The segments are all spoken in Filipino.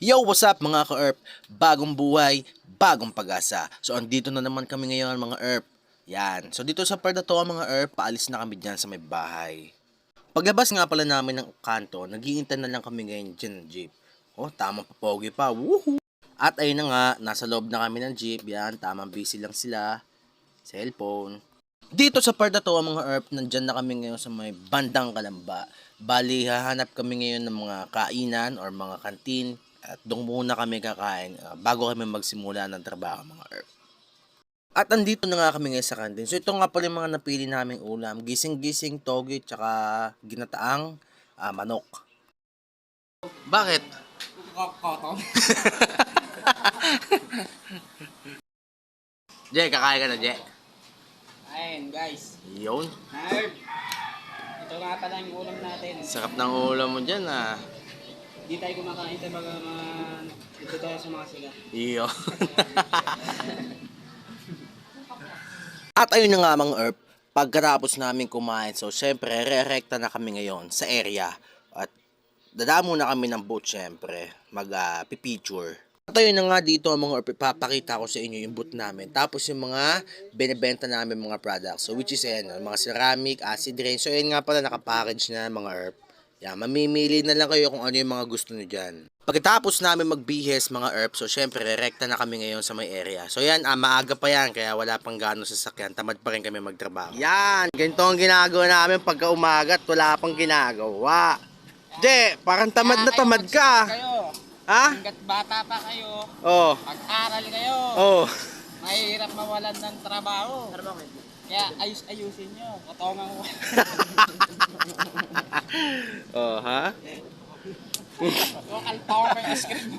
Yo, what's up mga ka-ERP? Bagong buhay, bagong pag-asa. So, andito na naman kami ngayon mga ERP. Yan. So, dito sa part na to mga ERP, paalis na kami dyan sa may bahay. Paglabas nga pala namin ng kanto, nagiintay na lang kami ngayon dyan ng jeep. Oh, tamang papogi pa. Woohoo! At ayun na nga, nasa loob na kami ng jeep. Yan, tamang busy lang sila. Cellphone. Dito sa part na to mga ERP, nandyan na kami ngayon sa may bandang kalamba. Bali, hahanap kami ngayon ng mga kainan or mga kantin at doon muna kami kakain ah, bago kami magsimula ng trabaho mga ERP. At andito na nga kami ngayon sa kantin. So ito nga pala yung mga napili naming ulam. Gising-gising, toge, tsaka ginataang ah, manok. Bakit? Kokotong. Jay, kakain ka na, Jay. Ayun, guys. Yun. Nerd. Ito nga pala yung ulam natin. Sarap ng ulam mo dyan, ah. Hindi tayo kumakain sa mga mga... Ito tayo sa mga siga. Iyo. At ayun na nga mga ERP, pagkatapos namin kumain, so syempre, re-recta na kami ngayon sa area. At dadamo na kami ng boat syempre, mag-picture. At ayun na nga dito mga ERP, papakita ko sa inyo yung boot namin. Tapos yung mga binibenta namin mga products. So which is yan, mga ceramic, acid rain. So yun nga pala nakapackage na mga ERP. Yan, mamimili na lang kayo kung ano yung mga gusto nyo dyan. Pagkatapos namin magbihes mga ERP, so syempre, rekta na kami ngayon sa may area. So yan, ah, maaga pa yan, kaya wala pang gano'ng sasakyan. Tamad pa rin kami magtrabaho. Yan, ganito ang ginagawa namin pagka umagat, wala pang ginagawa. Je, parang tamad na tamad ka. mag-sip Kayo. Ha? Hanggat bata pa kayo, Oh, pag-aral kayo, oh. mahirap mawalan ng trabaho. Kaya ayus-ayusin nyo. Katongan ko. Oh, ha? Power pa yung screen.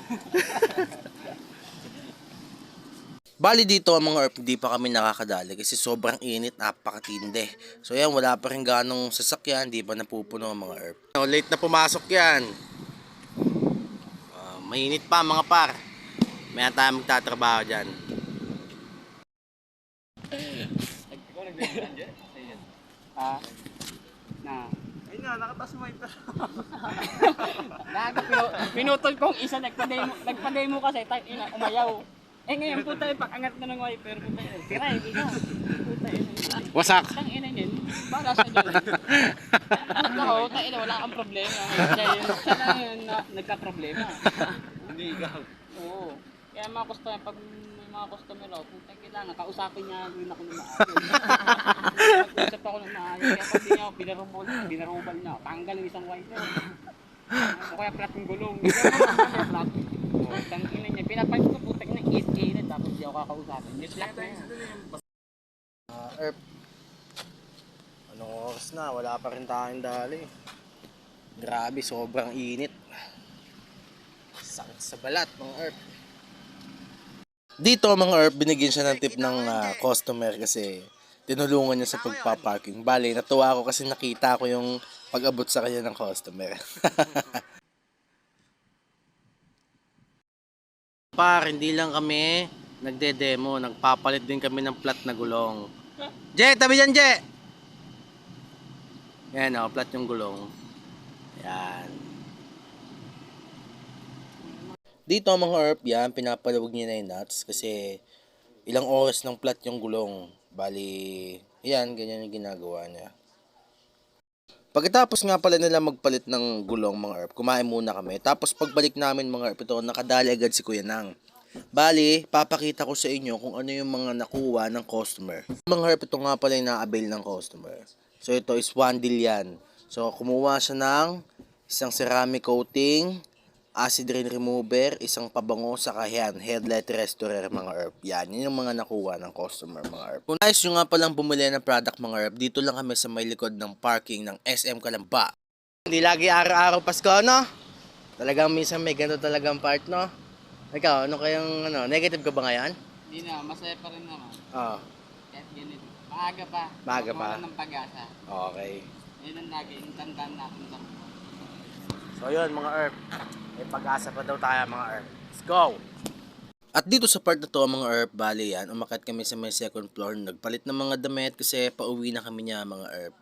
Bali dito ang mga ERP, di pa kami nakakadali kasi sobrang init, napakatindi. So yan, wala pa rin ganong sasakyan, di pa napupuno ang mga ERP. No, late na pumasok yan. Ah, mainit pa mga par. May tayo magtatrabaho dyan. Ha? Na. Ayun nga, nakatas mo ito. Naga, pinu- pinutol kong isa, nagpa-demo, nagpa-demo kasi, tayo ina, umayaw. Eh ngayon, puta yung pag-angat na ng wiper, puta yun. Tira, hindi na. Puta yun. Wasak! Tang ina yun, bala sa dyan. Puta ko, tayo ina, wala kang problema. Siya yun, siya lang yun na nagka-problema. Hindi ikaw. Oo. Kaya mga customer, pag may mga customer ako, puta kailangan, kausapin niya rin ako ng maayos. Pag-usap ako ng maayos, kaya pag niya ako binarubol, binarubal niya, tanggal yung isang wiper. O kaya flat yung gulong. Flat. Oh, tang ina niya, pinapansin ko putak na init-init, tapos di ako kakausapin. Di flat na yan. Uh, ERP. Anong oras na? Wala pa rin tayong dali. Grabe, sobrang init. Sakit sa balat, mga ERP. Dito mga ERP, binigyan siya ng tip ng ah, customer kasi tinulungan niya sa pagpaparking. Bale, natuwa ako kasi nakita ko yung pag-abot sa kanya ng customer. Par, hindi lang kami nagde-demo, nagpapalit din kami ng plat na gulong. Je, tabi dyan, Je! Yan o, plat yung gulong. Yan. Dito mga herb, yan, pinapalawag niya na yung nuts kasi ilang oras ng plat yung gulong. Bali, yan, ganyan yung ginagawa niya. Pagkatapos nga pala nila magpalit ng gulong mga herb, kumain muna kami. Tapos pagbalik namin mga herb, ito, nakadali agad si Kuya Nang. Bali, papakita ko sa inyo kung ano yung mga nakuha ng customer. Mga herb, ito nga pala yung na-avail ng customer. So ito is one deal yan. So kumuha siya ng isang ceramic coating, acid rain remover, isang pabango, saka yan, headlight restorer mga herb. Yan, yun yung mga nakuha ng customer mga herb. Kung nais nyo nga palang bumili ng product mga herb, dito lang kami sa may likod ng parking ng SM Kalamba. Hindi lagi araw-araw Pasko, no? Talagang minsan may ganito talagang part, no? Ikaw, ano kayang, ano, negative ka ba ngayon? Hindi na, masaya pa rin naman. Oo. Kahit ganito. Maaga pa. Maaga pa. Ng pag-asa. Okay. Yun ang lagi, yung tandaan natin sa So yun mga Earth, may pag-asa pa daw tayo mga Earth. Let's go! At dito sa part na to mga Earth, bali yan, umakyat kami sa may second floor, nagpalit ng mga damit kasi pauwi na kami niya mga Earth.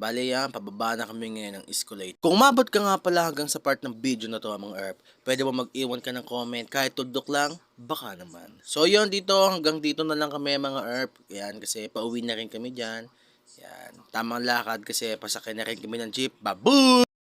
Bale yan, pababa na kami ngayon ng Escalade. Kung umabot ka nga pala hanggang sa part ng video na to mga herb, pwede mo mag-iwan ka ng comment kahit tudok lang, baka naman. So yun dito, hanggang dito na lang kami mga herb. Yan, kasi pauwi na rin kami dyan. Yan, tamang lakad kasi pasakay na rin kami ng jeep. Baboom!